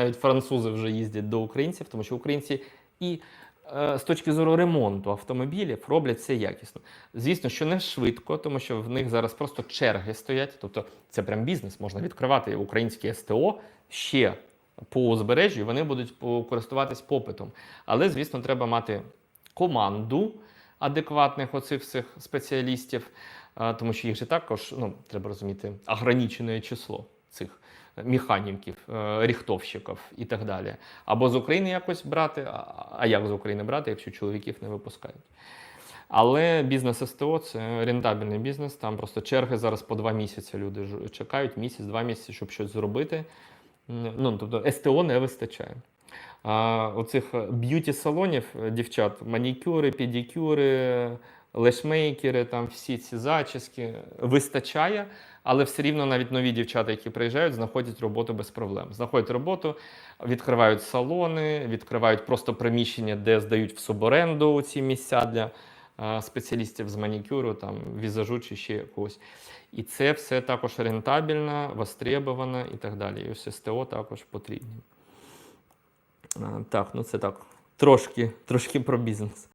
Навіть французи вже їздять до українців, тому що українці і е, з точки зору ремонту автомобілів роблять все якісно. Звісно, що не швидко, тому що в них зараз просто черги стоять. Тобто це прям бізнес. Можна відкривати українське СТО ще по узбережжю, вони будуть користуватись попитом. Але, звісно, треба мати команду адекватних оцих всіх спеціалістів, а, тому що їх же також, ну, треба розуміти, ограничене число цих механіків, е, ріхтовщиків і так далі. Або з України якось брати, а- а як з України брати, якщо чоловіків не випускають. Але бізнес СТО це рентабельний бізнес. Там просто черги зараз по два місяці люди чекають, місяць-два місяці, щоб щось зробити. Ну, тобто СТО не вистачає. А оцих б'юті-салонів е, дівчат, манікюри, педикюри, лешмейкери, там всі ці зачіски вистачає, але все рівно навіть нові дівчата, які приїжджають, знаходять роботу без проблем. Знаходять роботу, відкривають салони, відкривають просто приміщення, де здають в суборенду ці місця для е, спеціалістів з манікюру, там візажу чи ще якогось. І це все також рентабельно, востребовано і так далі. І ось СТО також потрібні. Так, ну це так. Трошки, трошки про бізнес.